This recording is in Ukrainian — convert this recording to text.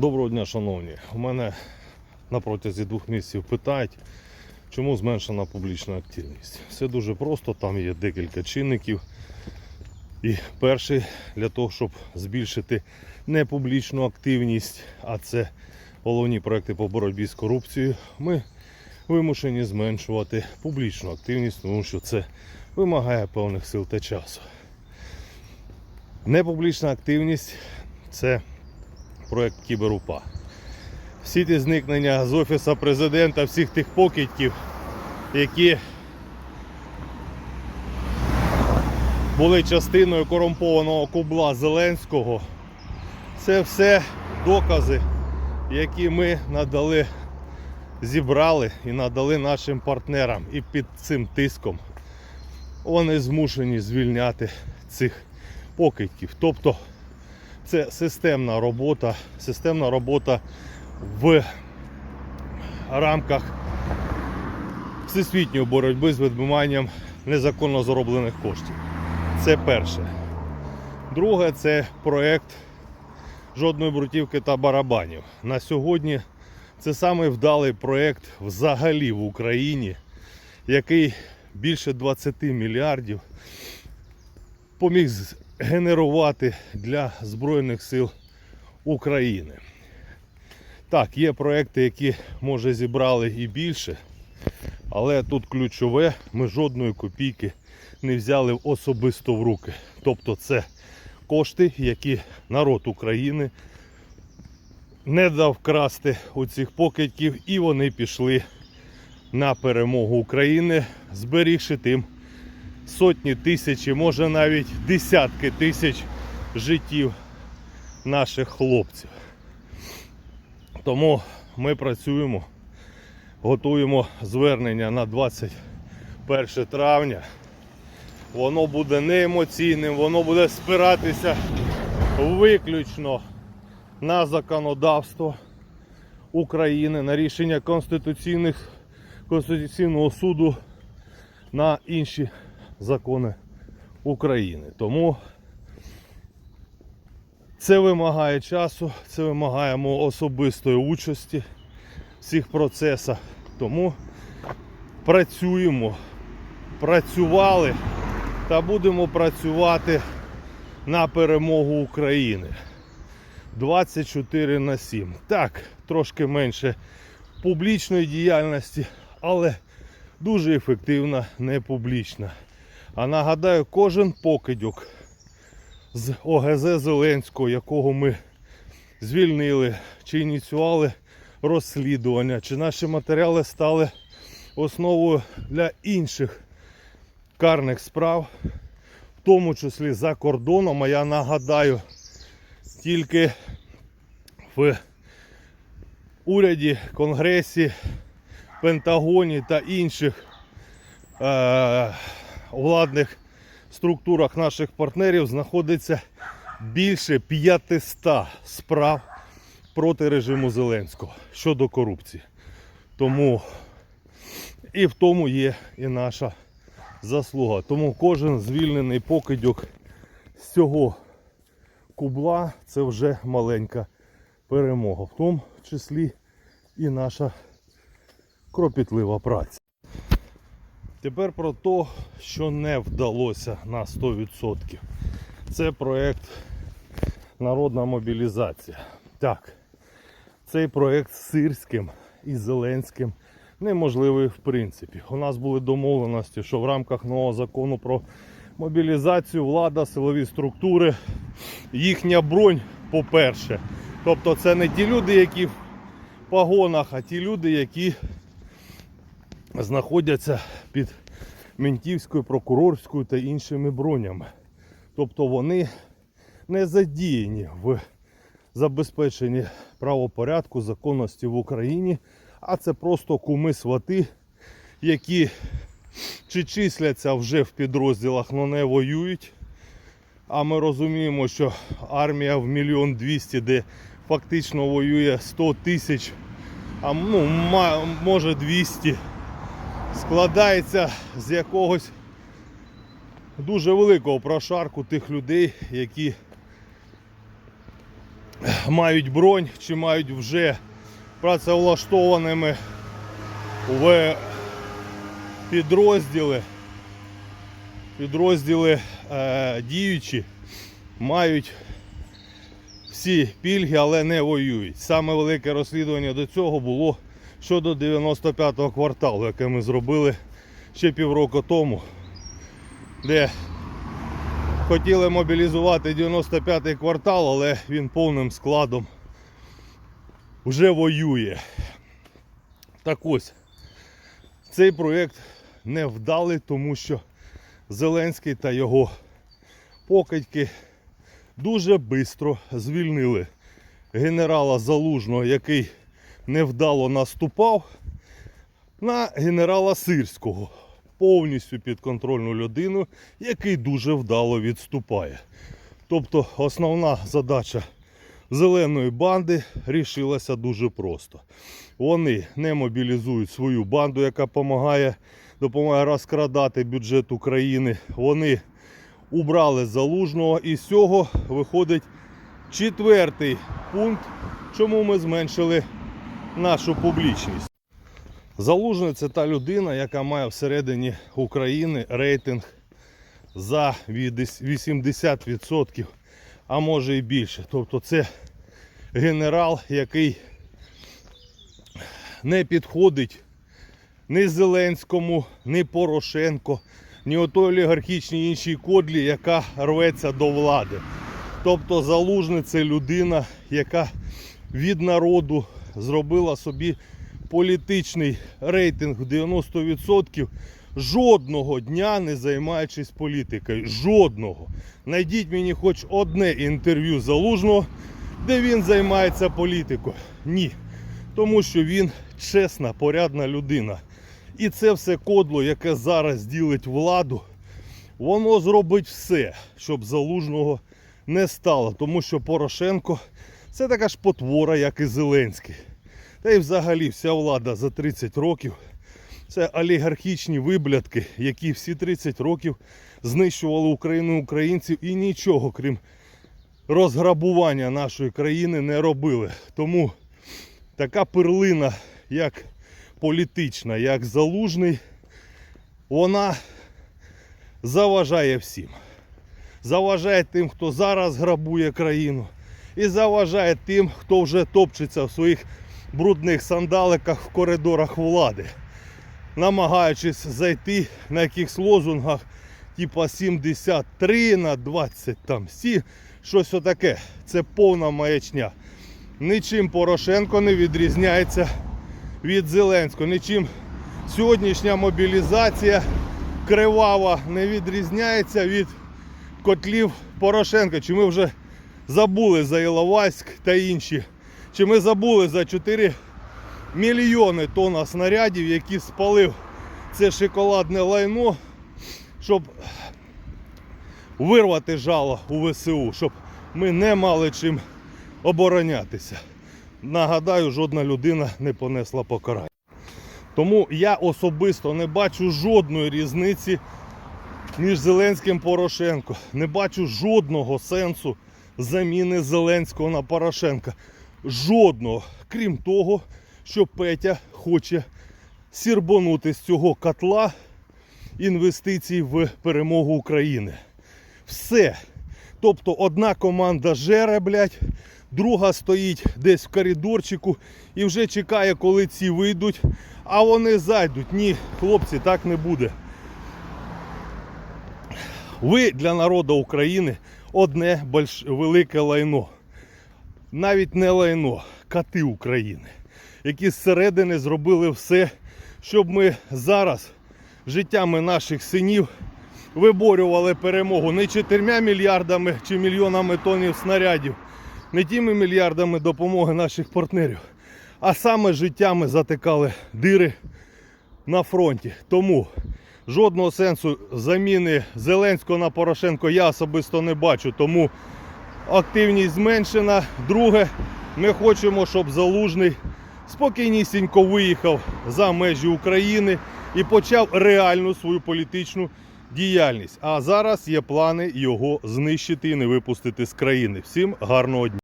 Доброго дня, шановні. У мене на протязі двох місяців питають, чому зменшена публічна активність. Все дуже просто, там є декілька чинників. І перший для того, щоб збільшити не публічну активність, а це головні проекти по боротьбі з корупцією, ми вимушені зменшувати публічну активність, тому що це вимагає певних сил та часу. Непублічна активність це проект Кіберупа. Всі ті зникнення з Офісу президента, всіх тих покидьків, які були частиною корумпованого кубла Зеленського, це все докази, які ми надали, зібрали і надали нашим партнерам. І під цим тиском вони змушені звільняти цих покидьків. Тобто це системна робота, системна робота в рамках всесвітньої боротьби з відмиванням незаконно зароблених коштів. Це перше. Друге, це проект жодної брутівки та барабанів. На сьогодні це самий вдалий проект взагалі в Україні, який більше 20 мільярдів поміг генерувати для Збройних сил України. Так, є проекти, які може зібрали і більше, але тут ключове, ми жодної копійки не взяли особисто в руки. Тобто це кошти, які народ України не дав красти у цих покидьків, і вони пішли на перемогу України, зберігши тим сотні тисячі, може навіть десятки тисяч життів наших хлопців. Тому ми працюємо, готуємо звернення на 21 травня. Воно буде не емоційним, воно буде спиратися виключно на законодавство України, на рішення конституційних, Конституційного суду, на інші закони України. Тому це вимагає часу, це вимагає особистої участі в цих процесах. Тому працюємо, працювали та будемо працювати на перемогу України. 24 на 7. Так, трошки менше публічної діяльності, але дуже ефективна, не публічна. А нагадаю, кожен покидьок з ОГЗ Зеленського, якого ми звільнили, чи ініціювали розслідування, чи наші матеріали стали основою для інших карних справ, в тому числі за кордоном. А я нагадаю, тільки в уряді, Конгресі, Пентагоні та інших е- владних структурах наших партнерів знаходиться більше 500 справ проти режиму Зеленського щодо корупції. Тому і в тому є і наша заслуга. Тому кожен звільнений покидьок з цього кубла це вже маленька перемога, в тому числі і наша кропітлива праця. Тепер про те, що не вдалося на 100%. Це проєкт Народна мобілізація. Так, цей проєкт з Сирським і Зеленським неможливий в принципі. У нас були домовленості, що в рамках нового закону про мобілізацію влада, силові структури, їхня бронь, по-перше. Тобто це не ті люди, які в погонах, а ті люди, які знаходяться під ментівською, прокурорською та іншими бронями. Тобто вони не задіяні в забезпеченні правопорядку, законності в Україні, а це просто куми свати, які чи числяться вже в підрозділах, але не воюють. А ми розуміємо, що армія в мільйон двісті, де фактично воює 100 тисяч, а ну, може 200, складається з якогось дуже великого прошарку тих людей, які мають бронь чи мають вже працевлаштованими в підрозділи, підрозділи е, діючі мають всі пільги, але не воюють. Саме велике розслідування до цього було щодо 95-го кварталу, яке ми зробили ще півроку тому, де хотіли мобілізувати 95-й квартал, але він повним складом вже воює. Так ось, цей проєкт невдалий, тому що Зеленський та його покидьки дуже швидко звільнили генерала Залужного, який невдало наступав, на генерала Сирського, повністю підконтрольну людину, який дуже вдало відступає. Тобто основна задача зеленої банди рішилася дуже просто. Вони не мобілізують свою банду, яка допомагає, допомагає розкрадати бюджет України. Вони убрали залужного і з цього виходить четвертий пункт, чому ми зменшили нашу публічність. Залужний це та людина, яка має всередині України рейтинг за 80%, а може і більше. Тобто це генерал, який не підходить ні Зеленському, ні Порошенко, ні отой олігархічній іншій кодлі, яка рветься до влади. Тобто Залужний це людина, яка від народу зробила собі політичний рейтинг 90%, жодного дня не займаючись політикою. Жодного. Найдіть мені хоч одне інтерв'ю залужного, де він займається політикою. Ні. Тому що він чесна, порядна людина. І це все кодло, яке зараз ділить владу, воно зробить все, щоб залужного не стало. Тому що Порошенко це така ж потвора, як і Зеленський. Та й взагалі вся влада за 30 років це олігархічні виблядки, які всі 30 років знищували Україну українців і нічого, крім розграбування нашої країни, не робили. Тому така перлина, як політична, як залужний, вона заважає всім. Заважає тим, хто зараз грабує країну, і заважає тим, хто вже топчеться в своїх брудних сандаликах в коридорах влади, намагаючись зайти на якихось лозунгах, типа 73 на 20 там всі, щось отаке. Це повна маячня. Нічим Порошенко не відрізняється від Зеленського. Нічим сьогоднішня мобілізація кривава не відрізняється від котлів Порошенка. Чи ми вже забули за Іловайськ та інші? Чи ми забули за 4 мільйони тонн снарядів, які спалив це шоколадне лайно, щоб вирвати жало у ВСУ, щоб ми не мали чим оборонятися. Нагадаю, жодна людина не понесла покарання. Тому я особисто не бачу жодної різниці між Зеленським і Порошенко. Не бачу жодного сенсу заміни Зеленського на Порошенка. Жодного. Крім того, що Петя хоче сірбонути з цього котла інвестицій в перемогу України. Все. Тобто одна команда жере, блядь, друга стоїть десь в коридорчику і вже чекає, коли ці вийдуть, а вони зайдуть. Ні, хлопці, так не буде. Ви для народу України одне больш... велике лайно. Навіть не лайно, коти України, які зсередини зробили все, щоб ми зараз життями наших синів виборювали перемогу не 4 мільярдами чи мільйонами тонів снарядів, не тими мільярдами допомоги наших партнерів, а саме життями затикали дири на фронті. Тому жодного сенсу заміни Зеленського на Порошенко я особисто не бачу. Тому активність зменшена. Друге, ми хочемо, щоб залужний спокійнісінько виїхав за межі України і почав реальну свою політичну діяльність. А зараз є плани його знищити і не випустити з країни. Всім гарного дня.